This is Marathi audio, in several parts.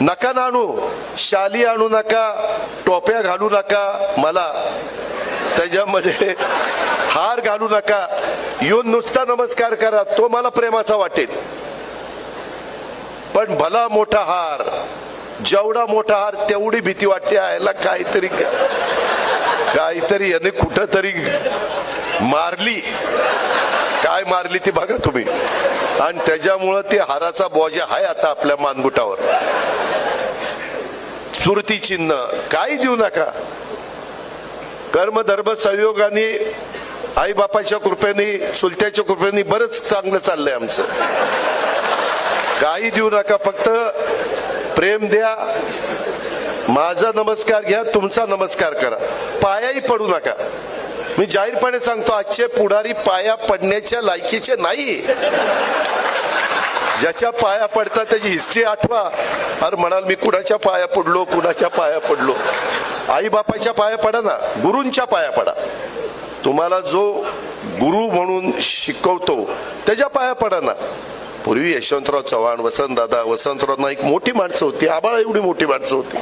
नका ना आणू शाली आणू नका टोप्या घालू नका मला त्याच्यामध्ये हार घालू नका. येऊन नुसता नमस्कार करा तो मला प्रेमाचा वाटेल. पण भला मोठा हार जेवढा मोठा हार तेवढी भीती वाटते यायला काहीतरी काहीतरी याने कुठं तरी मारली. काय मारली ती बघा तुम्ही. आणि त्याच्यामुळं ते हाराचा बॉजा आहे आता आपल्या मानगुटावर. सुरती चिन्ह काही देऊ नका. कर्म धर्म संयोगाने आई बापाच्या कृपेने चुलत्याच्या कृपेने बरंच चांगलं चाललंय आमचं. काही देऊ नका फक्त प्रेम द्या. माझा नमस्कार घ्या तुमचा नमस्कार करा. पायाही पडू नका. मी जाहीरपणे सांगतो आजचे पुढारी पाया पडण्याच्या लायकीचे नाही. ज्याच्या पाया पडतात त्याची हिस्ट्री आठवा. अरे म्हणाल मी कुणाच्या पाया पडलो कुणाच्या पाया पडलो? आई बापाच्या पाया पडा ना गुरूंच्या पाया पडा. तुम्हाला जो गुरु म्हणून शिकवतो त्याच्या पाया पडा ना. पूर्वी यशवंतराव चव्हाण वसंतदादा वसंतराव नाईक मोठी माणसं होती आबाळा एवढी मोठी माणसं होती.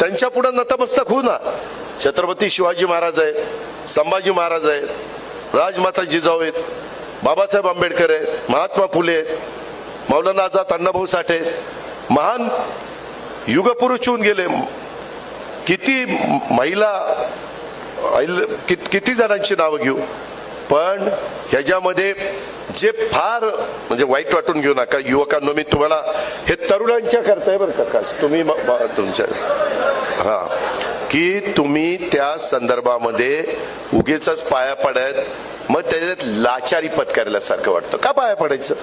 त्यांच्या पुढे नतमस्तक होऊ ना. छत्रपती शिवाजी महाराज आहेत संभाजी महाराज आहेत राजमाता जिजाऊ आहेत बाबासाहेब आंबेडकर आहेत महात्मा फुले आहेत मौलाना आझाद अण्णाभाऊ साठे महान युगपुरुष होऊन गेले. किती महिला कित- किती जणांची नावं घेऊ? पण ह्याच्यामध्ये जे फार म्हणजे वाईट वाटून घेऊ नका युवकांनो मी तुम्हाला हे तरुणांच्या करताय बरं का तुम्ही तुमच्या हा. की तुम्ही त्या संदर्भामध्ये उगीच पाया पडत मग त्याच्यात लाचारी पत्करल्यासारखं वाटतं. का पाया पडायचं?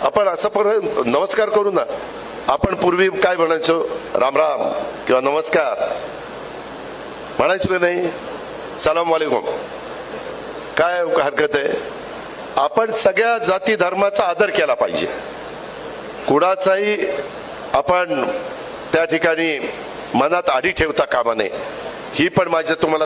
आपण असं पर नमस्कार करू ना. आपण पूर्वी काय म्हणायचो? राम राम किंवा नमस्कार. म्हणायचो का नाही? सलाम वालेकुम. काय हरकत आहे? आपण सगळ्या जाती धर्माचा आदर केला पाहिजे. कुणाचाही आपण त्या ठिकाणी मनात आडी ठेवता कामा नये. ही पण माझं तुम्हाला